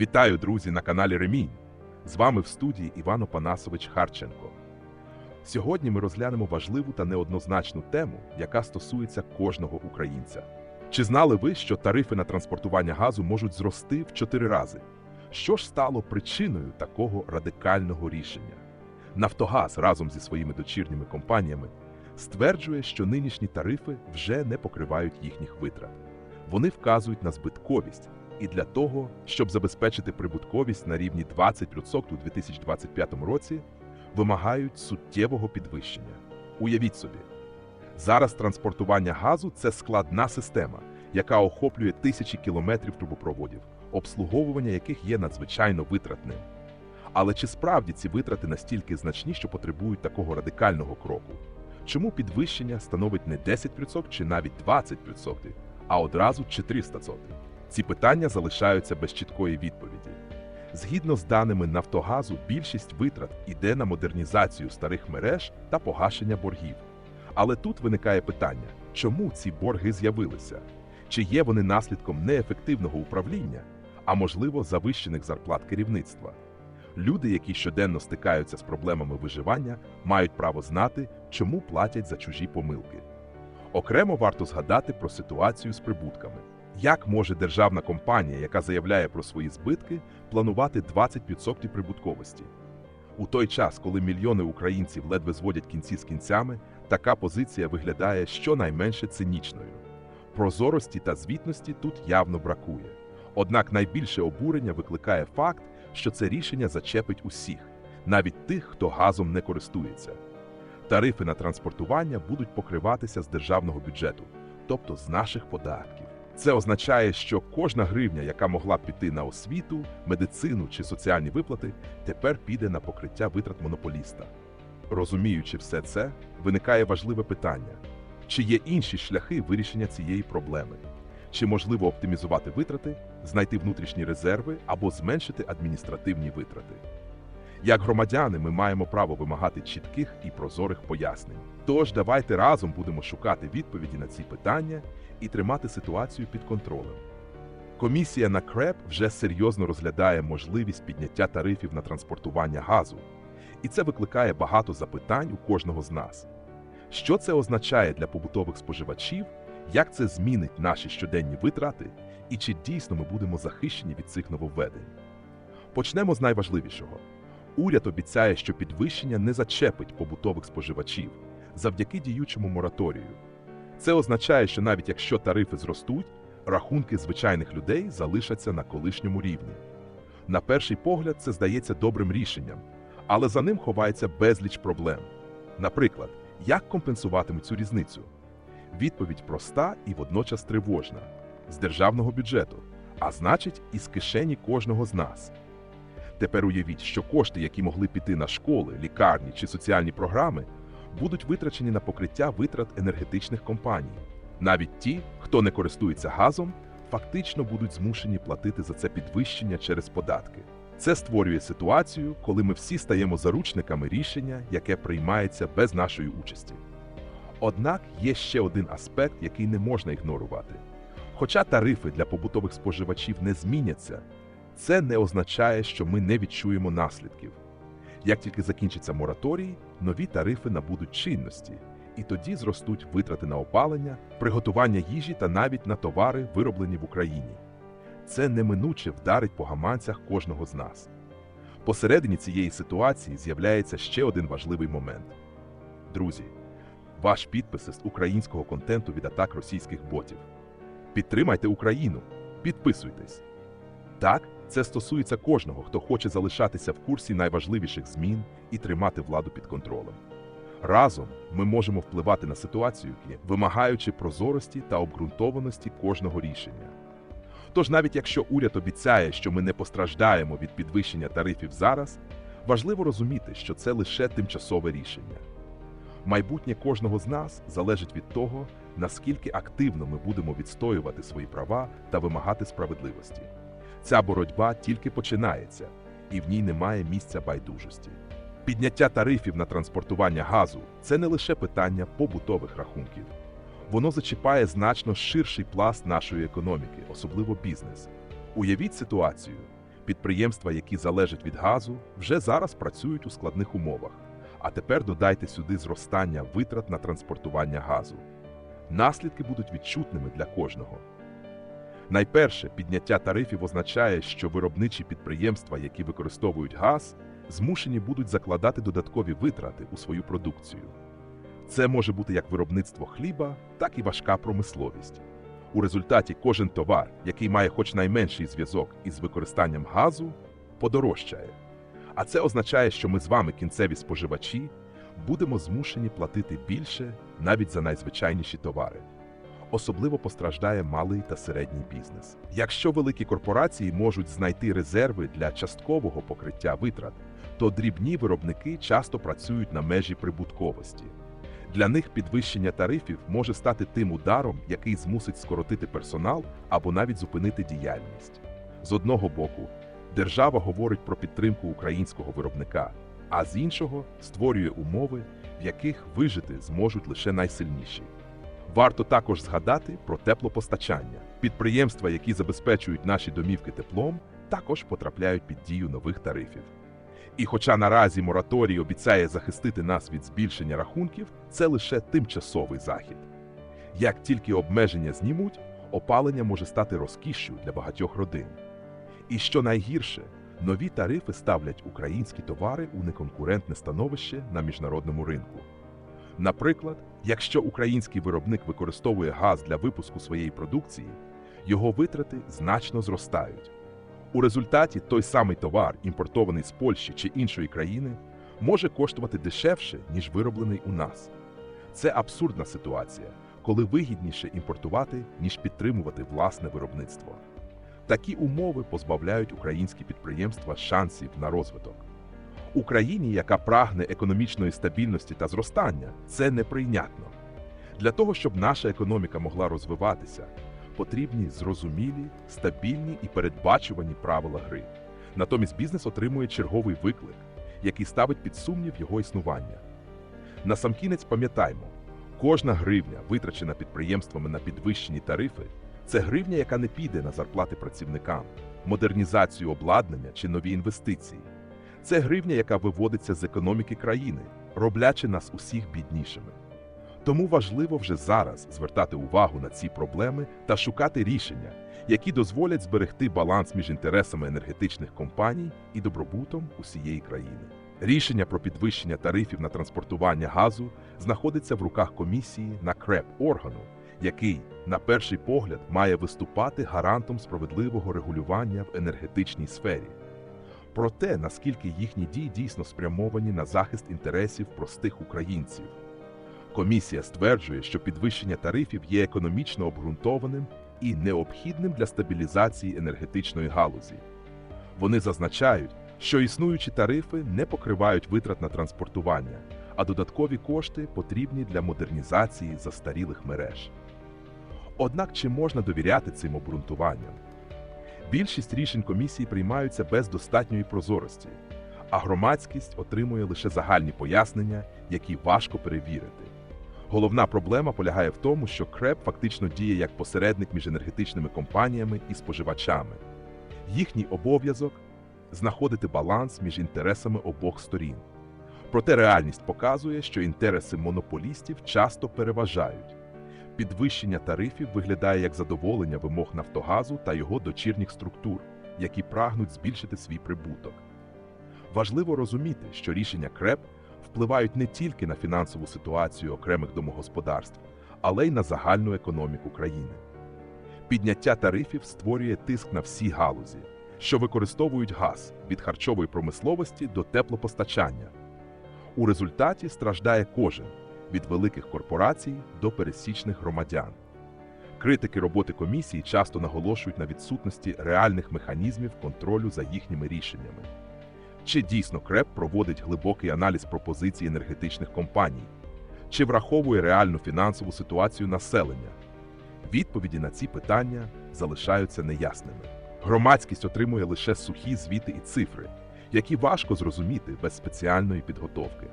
Вітаю, друзі, на каналі Ремінь. З вами в студії Іван Опанасович Харченко. Сьогодні ми розглянемо важливу та неоднозначну тему, яка стосується кожного українця. Чи знали ви, що тарифи на транспортування газу можуть зрости в 4 рази? Що ж стало причиною такого радикального рішення? Нафтогаз разом зі своїми дочірніми компаніями стверджує, що нинішні тарифи вже не покривають їхніх витрат. Вони вказують на збитковість, і для того, щоб забезпечити прибутковість на рівні 20% у 2025 році, вимагають суттєвого підвищення. Уявіть собі, зараз транспортування газу це складна система, яка охоплює тисячі кілометрів трубопроводів, обслуговування яких є надзвичайно витратним. Але чи справді ці витрати настільки значні, що потребують такого радикального кроку? Чому підвищення становить не 10% чи навіть 20%, а одразу 400%? Ці питання залишаються без чіткої відповіді. Згідно з даними Нафтогазу, більшість витрат іде на модернізацію старих мереж та погашення боргів. Але тут виникає питання, чому ці борги з'явилися? Чи є вони наслідком неефективного управління, а можливо завищених зарплат керівництва? Люди, які щоденно стикаються з проблемами виживання, мають право знати, чому платять за чужі помилки. Окремо варто згадати про ситуацію з прибутками. Як може державна компанія, яка заявляє про свої збитки, планувати 20% прибутковості? У той час, коли мільйони українців ледве зводять кінці з кінцями, така позиція виглядає щонайменше цинічною. Прозорості та звітності тут явно бракує. Однак найбільше обурення викликає факт, що це рішення зачепить усіх, навіть тих, хто газом не користується. Тарифи на транспортування будуть покриватися з державного бюджету, тобто з наших податків. Це означає, що кожна гривня, яка могла піти на освіту, медицину чи соціальні виплати, тепер піде на покриття витрат монополіста. Розуміючи все це, виникає важливе питання: чи є інші шляхи вирішення цієї проблеми? Чи можливо оптимізувати витрати, знайти внутрішні резерви або зменшити адміністративні витрати? Як громадяни, ми маємо право вимагати чітких і прозорих пояснень. Тож давайте разом будемо шукати відповіді на ці питання і тримати ситуацію під контролем. Комісія на КРЕП вже серйозно розглядає можливість підняття тарифів на транспортування газу, і це викликає багато запитань у кожного з нас. Що це означає для побутових споживачів, як це змінить наші щоденні витрати, і чи дійсно ми будемо захищені від цих нововведень? Почнемо з найважливішого. Уряд обіцяє, що підвищення не зачепить побутових споживачів завдяки діючому мораторію. Це означає, що навіть якщо тарифи зростуть, рахунки звичайних людей залишаться на колишньому рівні. На перший погляд, це здається добрим рішенням, але за ним ховається безліч проблем. Наприклад, як компенсуватимуть цю різницю? Відповідь проста і водночас тривожна з державного бюджету, а значить, із кишені кожного з нас. Тепер уявіть, що кошти, які могли піти на школи, лікарні чи соціальні програми, будуть витрачені на покриття витрат енергетичних компаній. Навіть ті, хто не користується газом, фактично будуть змушені платити за це підвищення через податки. Це створює ситуацію, коли ми всі стаємо заручниками рішення, яке приймається без нашої участі. Однак є ще один аспект, який не можна ігнорувати. Хоча тарифи для побутових споживачів не зміняться, це не означає, що ми не відчуємо наслідків. Як тільки закінчиться мораторій, нові тарифи набудуть чинності, і тоді зростуть витрати на опалення, приготування їжі та навіть на товари, вироблені в Україні. Це неминуче вдарить по гаманцях кожного з нас. Посередині цієї ситуації з'являється ще один важливий момент. Друзі, ваш підпис із українського контенту від атак російських ботів. Підтримайте Україну, підписуйтесь. Так, це стосується кожного, хто хоче залишатися в курсі найважливіших змін і тримати владу під контролем. Разом ми можемо впливати на ситуацію, вимагаючи прозорості та обґрунтованості кожного рішення. Тож, навіть якщо уряд обіцяє, що ми не постраждаємо від підвищення тарифів зараз, важливо розуміти, що це лише тимчасове рішення. Майбутнє кожного з нас залежить від того, наскільки активно ми будемо відстоювати свої права та вимагати справедливості. Ця боротьба тільки починається, і в ній немає місця байдужості. Підняття тарифів на транспортування газу це не лише питання побутових рахунків. Воно зачіпає значно ширший пласт нашої економіки, особливо бізнес. Уявіть ситуацію: Підприємства, які залежать від газу, вже зараз працюють у складних умовах. А тепер додайте сюди зростання витрат на транспортування газу. Наслідки будуть відчутними для кожного. Найперше, підняття тарифів означає, що виробничі підприємства, які використовують газ, змушені будуть закладати додаткові витрати у свою продукцію. Це може бути як виробництво хліба, так і важка промисловість. У результаті кожен товар, який має хоч найменший зв'язок із використанням газу, подорожчає. А це означає, що ми з вами, кінцеві споживачі, будемо змушені платити більше навіть за найзвичайніші товари. Особливо постраждає малий та середній бізнес. Якщо великі корпорації можуть знайти резерви для часткового покриття витрат, то дрібні виробники часто працюють на межі прибутковості. Для них підвищення тарифів може стати тим ударом, який змусить скоротити персонал або навіть зупинити діяльність. З одного боку, держава говорить про підтримку українського виробника, а з іншого створює умови, в яких вижити зможуть лише найсильніші. Варто також згадати про теплопостачання. Підприємства, які забезпечують наші домівки теплом, також потрапляють під дію нових тарифів. І хоча наразі мораторій обіцяє захистити нас від збільшення рахунків, це лише тимчасовий захід. Як тільки обмеження знімуть, опалення може стати розкішшю для багатьох родин. І що найгірше, нові тарифи ставлять українські товари у неконкурентне становище на міжнародному ринку. Наприклад, якщо український виробник використовує газ для випуску своєї продукції, його витрати значно зростають. У результаті той самий товар, імпортований з Польщі чи іншої країни, може коштувати дешевше, ніж вироблений у нас. Це абсурдна ситуація, коли вигідніше імпортувати, ніж підтримувати власне виробництво. Такі умови позбавляють українські підприємства шансів на розвиток. Україні, яка прагне економічної стабільності та зростання, це неприйнятно. Для того, щоб наша економіка могла розвиватися, потрібні зрозумілі, стабільні і передбачувані правила гри. Натомість бізнес отримує черговий виклик, який ставить під сумнів його існування. Насамкінець пам'ятаймо, кожна гривня, витрачена підприємствами на підвищені тарифи, це гривня, яка не піде на зарплати працівникам, модернізацію обладнання чи нові інвестиції. Це гривня, яка виводиться з економіки країни, роблячи нас усіх біднішими. Тому важливо вже зараз звертати увагу на ці проблеми та шукати рішення, які дозволять зберегти баланс між інтересами енергетичних компаній і добробутом усієї країни. Рішення про підвищення тарифів на транспортування газу знаходиться в руках комісії на КРЕП органу, який, на перший погляд, має виступати гарантом справедливого регулювання в енергетичній сфері. Про те, наскільки їхні дії дійсно спрямовані на захист інтересів простих українців. Комісія стверджує, що підвищення тарифів є економічно обґрунтованим і необхідним для стабілізації енергетичної галузі. Вони зазначають, що існуючі тарифи не покривають витрат на транспортування, а додаткові кошти потрібні для модернізації застарілих мереж. Однак чи можна довіряти цим обґрунтуванням? Більшість рішень комісії приймаються без достатньої прозорості, а громадськість отримує лише загальні пояснення, які важко перевірити. Головна проблема полягає в тому, що КРЕП фактично діє як посередник між енергетичними компаніями і споживачами. Їхній обов'язок знаходити баланс між інтересами обох сторін. Проте реальність показує, що інтереси монополістів часто переважають. Підвищення тарифів виглядає як задоволення вимог Нафтогазу та його дочірніх структур, які прагнуть збільшити свій прибуток. Важливо розуміти, що рішення КРЕП впливають не тільки на фінансову ситуацію окремих домогосподарств, але й на загальну економіку країни. Підняття тарифів створює тиск на всі галузі, що використовують газ від харчової промисловості до теплопостачання. У результаті страждає кожен від великих корпорацій до пересічних громадян. Критики роботи комісії часто наголошують на відсутності реальних механізмів контролю за їхніми рішеннями. Чи дійсно КРЕП проводить глибокий аналіз пропозицій енергетичних компаній? Чи враховує реальну фінансову ситуацію населення? Відповіді на ці питання залишаються неясними. Громадськість отримує лише сухі звіти і цифри, які важко зрозуміти без спеціальної підготовки.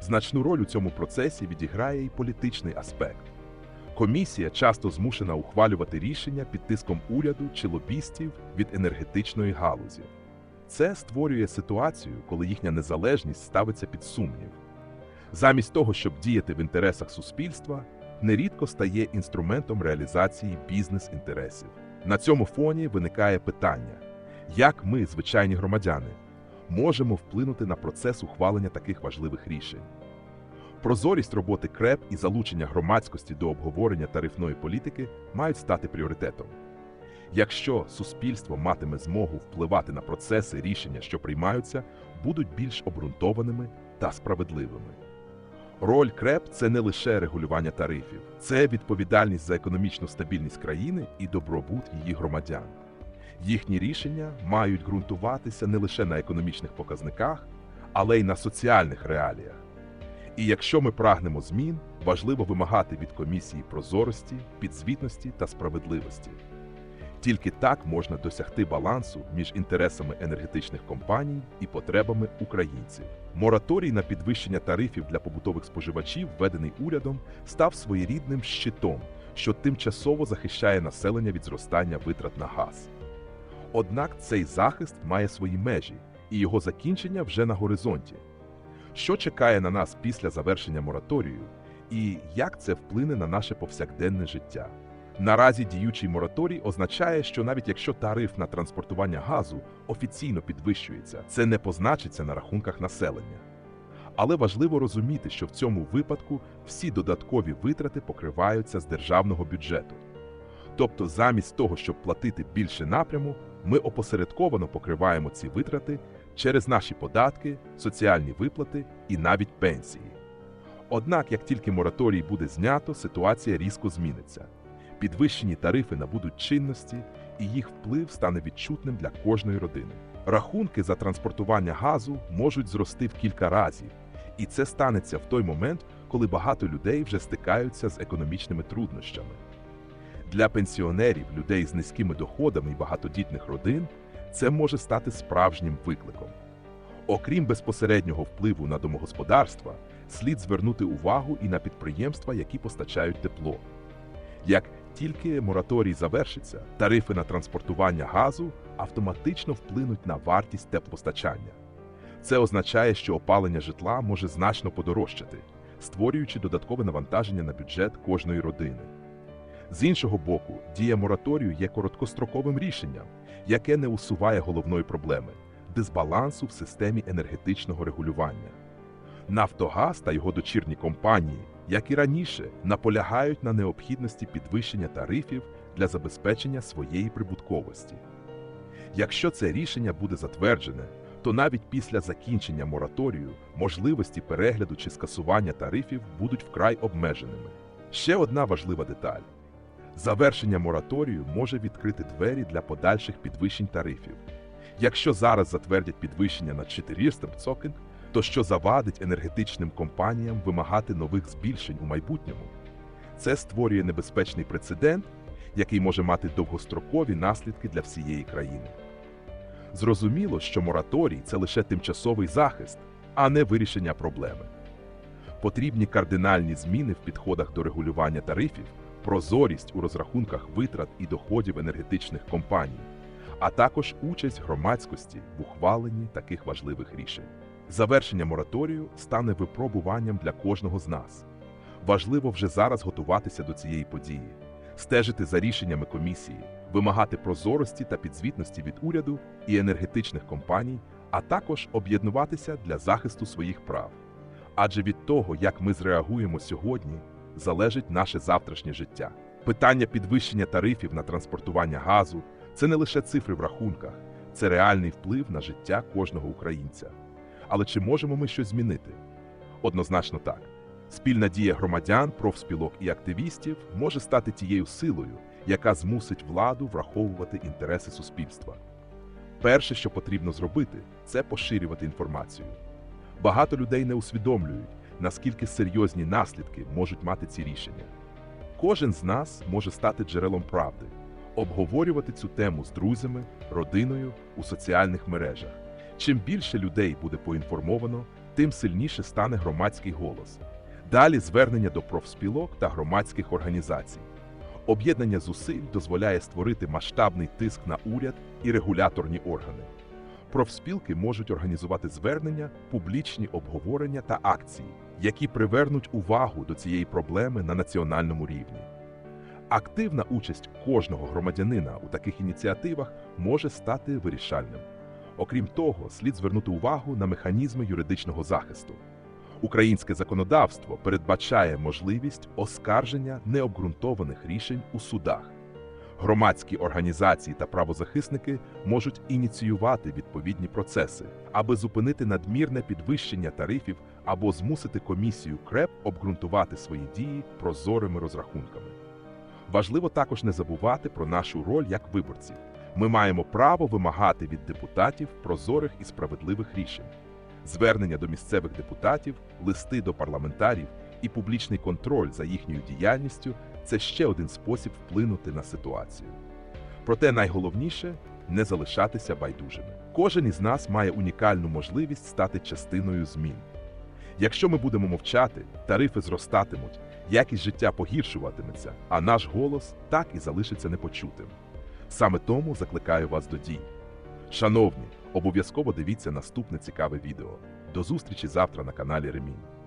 Значну роль у цьому процесі відіграє і політичний аспект. Комісія часто змушена ухвалювати рішення під тиском уряду чи лобістів від енергетичної галузі. Це створює ситуацію, коли їхня незалежність ставиться під сумнів. Замість того, щоб діяти в інтересах суспільства, нерідко стає інструментом реалізації бізнес-інтересів. На цьому фоні виникає питання, як ми, звичайні громадяни, можемо вплинути на процес ухвалення таких важливих рішень. Прозорість роботи КРЕП і залучення громадськості до обговорення тарифної політики мають стати пріоритетом. Якщо суспільство матиме змогу впливати на процеси рішення, що приймаються, будуть більш обґрунтованими та справедливими. Роль КРЕП це не лише регулювання тарифів, це відповідальність за економічну стабільність країни і добробут її громадян. Їхні рішення мають ґрунтуватися не лише на економічних показниках, але й на соціальних реаліях. І якщо ми прагнемо змін, важливо вимагати від комісії прозорості, підзвітності та справедливості. Тільки так можна досягти балансу між інтересами енергетичних компаній і потребами українців. Мораторій на підвищення тарифів для побутових споживачів, введений урядом, став своєрідним щитом, що тимчасово захищає населення від зростання витрат на газ. Однак цей захист має свої межі, і його закінчення вже на горизонті. Що чекає на нас після завершення мораторію, і як це вплине на наше повсякденне життя? Наразі діючий мораторій означає, що навіть якщо тариф на транспортування газу офіційно підвищується, це не позначиться на рахунках населення. Але важливо розуміти, що в цьому випадку всі додаткові витрати покриваються з державного бюджету. Тобто, замість того, щоб платити більше напряму, ми опосередковано покриваємо ці витрати через наші податки, соціальні виплати і навіть пенсії. Однак, як тільки мораторій буде знято, ситуація різко зміниться. Підвищені тарифи набудуть чинності, і їх вплив стане відчутним для кожної родини. Рахунки за транспортування газу можуть зрости в кілька разів, і це станеться в той момент, коли багато людей вже стикаються з економічними труднощами. Для пенсіонерів, людей з низькими доходами і багатодітних родин це може стати справжнім викликом. Окрім безпосереднього впливу на домогосподарства, слід звернути увагу і на підприємства, які постачають тепло. Як тільки мораторій завершиться, тарифи на транспортування газу автоматично вплинуть на вартість теплопостачання. Це означає, що опалення житла може значно подорожчати, створюючи додаткове навантаження на бюджет кожної родини. З іншого боку, дія мораторію є короткостроковим рішенням, яке не усуває головної проблеми дисбалансу в системі енергетичного регулювання. Нафтогаз та його дочірні компанії, як і раніше, наполягають на необхідності підвищення тарифів для забезпечення своєї прибутковості. Якщо це рішення буде затверджене, то навіть після закінчення мораторію можливості перегляду чи скасування тарифів будуть вкрай обмеженими. Ще одна важлива деталь. Завершення мораторію може відкрити двері для подальших підвищень тарифів. Якщо зараз затвердять підвищення на 400%, то що завадить енергетичним компаніям вимагати нових збільшень у майбутньому? Це створює небезпечний прецедент, який може мати довгострокові наслідки для всієї країни. Зрозуміло, що мораторій це лише тимчасовий захист, а не вирішення проблеми. Потрібні кардинальні зміни в підходах до регулювання тарифів, прозорість у розрахунках витрат і доходів енергетичних компаній, а також участь громадськості в ухваленні таких важливих рішень. Завершення мораторію стане випробуванням для кожного з нас. Важливо вже зараз готуватися до цієї події, стежити за рішеннями комісії, вимагати прозорості та підзвітності від уряду і енергетичних компаній, а також об'єднуватися для захисту своїх прав. Адже від того, як ми зреагуємо сьогодні, залежить наше завтрашнє життя. Питання підвищення тарифів на транспортування газу це не лише цифри в рахунках, це реальний вплив на життя кожного українця. Але чи можемо ми щось змінити? Однозначно так. Спільна дія громадян, профспілок і активістів може стати тією силою, яка змусить владу враховувати інтереси суспільства. Перше, що потрібно зробити, це поширювати інформацію. Багато людей не усвідомлюють, наскільки серйозні наслідки можуть мати ці рішення. Кожен з нас може стати джерелом правди, обговорювати цю тему з друзями, родиною у соціальних мережах. Чим більше людей буде поінформовано, тим сильніше стане громадський голос. Далі звернення до профспілок та громадських організацій. Об'єднання зусиль дозволяє створити масштабний тиск на уряд і регуляторні органи. Профспілки можуть організувати звернення, публічні обговорення та акції, які привернуть увагу до цієї проблеми на національному рівні. Активна участь кожного громадянина у таких ініціативах може стати вирішальним. Окрім того, слід звернути увагу на механізми юридичного захисту. Українське законодавство передбачає можливість оскарження необґрунтованих рішень у судах. Громадські організації та правозахисники можуть ініціювати відповідні процеси, аби зупинити надмірне підвищення тарифів або змусити комісію КРЕП обґрунтувати свої дії прозорими розрахунками. Важливо також не забувати про нашу роль як виборців. Ми маємо право вимагати від депутатів прозорих і справедливих рішень. Звернення до місцевих депутатів, листи до парламентарів і публічний контроль за їхньою діяльністю це ще один спосіб вплинути на ситуацію. Проте найголовніше не залишатися байдужими. Кожен із нас має унікальну можливість стати частиною змін. Якщо ми будемо мовчати, тарифи зростатимуть, якість життя погіршуватиметься, а наш голос так і залишиться непочутим. Саме тому закликаю вас до дій. Шановні, обов'язково дивіться наступне цікаве відео. До зустрічі завтра на каналі Ремінь.